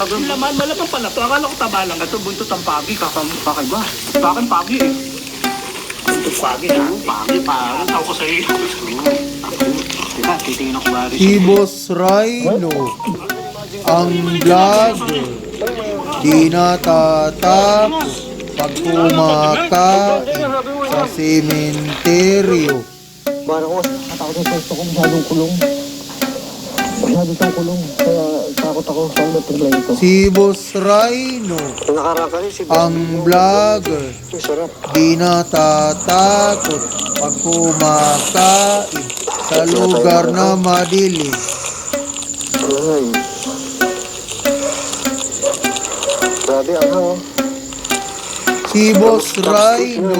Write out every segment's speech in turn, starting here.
Yung laman, malaman pala to. Akala ko taba lang. Ito, buntot ang pagi. Kakam, kakaiba. Sa akin, pagi eh. Buntot pagi, ha? Pagi, pagi. Tawag ko sa iyo. Teka, titingin ako ba? Si Boss Rhino, ang vlogger, di natatakot pag kumakain sa sementeryo. Marcos, natakot yung pwesto ko, masyadong kulong. Masyadong sa kulong, kaya takot ako sa ng play ko. Si Boss Rhino, Nakaraan si ang vlogger, Ang sarap. di natatakot pag kumakain sa lugar na madilim. Ay. Grabe, ang. Si Boss Rhino,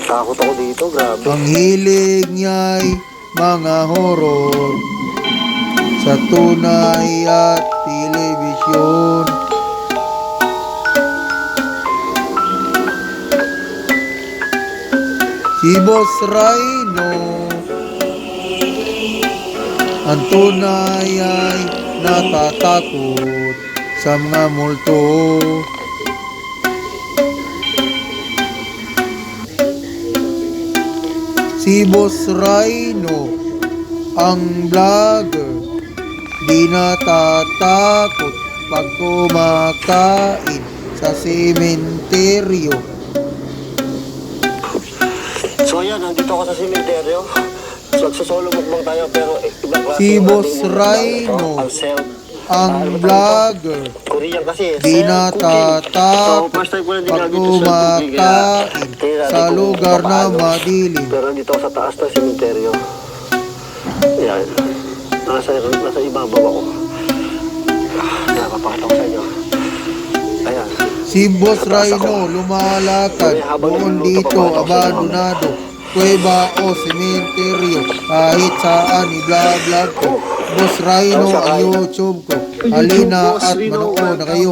Takot ako dito, grabe. ang hilig niya'y mga horror sa tunay at telebisyon. Si Boss Rhino, ang tunay ay natatakot sa mga multo. Si Boss Rhino, ang vlogger, di natatakot pag kumakain sa sementeryo. So ayan, nandito ako sa sementeryo. So, Nagsasolo mukbang tayo pero eh, ibang klase. Si Boss. Rhino. Ito, Ang Ah, ano vlogger? Korean kasi. di. So natatakot pag kumakain sa lugar na madilim. Pero nandito sa taas ng sementeryo. Ayan. Nasa, nasa ibabaw ako. Ah, Nakapakita ko sa inyo. Ayan. Si Boss Rhino lumalakad buon dito abandonado kuweba o sementeryo kahit saan i-vlog ko Boss Rhino ang YouTube ko halina at manood na kayo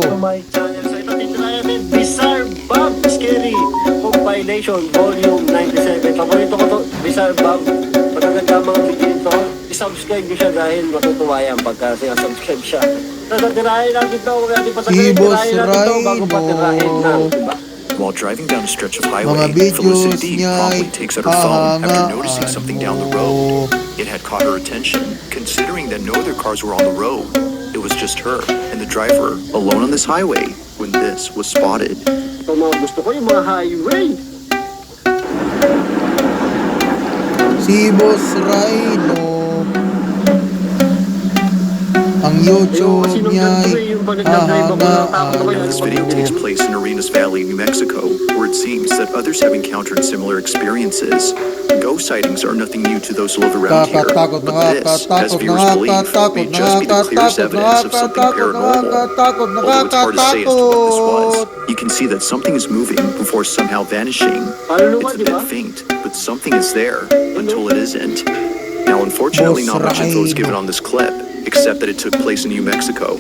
Bizarre Bob Scary Compilation Volume 97. Paborito ko to, Bizarre Bob. Magaganda mga video nito. I-subscribe nyo siya dahil matutuwa yan pagka sinasubscribe siya. Tatirahin natin to. Huwag natin Si patagayin. Boss Tirahin natin to bago Rhino. patirahin na. Diba? While driving down a stretch of mga highway, videos Felicity niya ay promptly takes out her phone after noticing something down the road. It had caught her attention, considering that no other cars were on the road. It was just her and the driver alone on this highway when this was spotted. Ito mga gusto ko yung mga highway. si Boss Rhino ang YouTube niya ay eh, hahangaan This video takes place in Arenas Valley, New Mexico, where it seems that others have encountered similar experiences. Ghost sightings are nothing new to those who live around here, Nakakatakot, but this, as viewers believe, nakakatakot, may just be the clearest nakakatakot, evidence of something nakakatakot, paranormal. nakakatakot, Although it's hard to say as to what this was, you can see that something is moving before somehow vanishing. Ano It's a di ba? bit faint, but something is there until it isn't. Now, unfortunately, Boss not much info is given on this clip, except that it took place in New Mexico.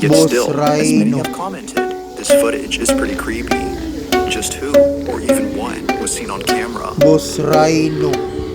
Yet still, as many have commented, this footage is pretty creepy. Just who, or even what, was seen on camera? Boss Rhino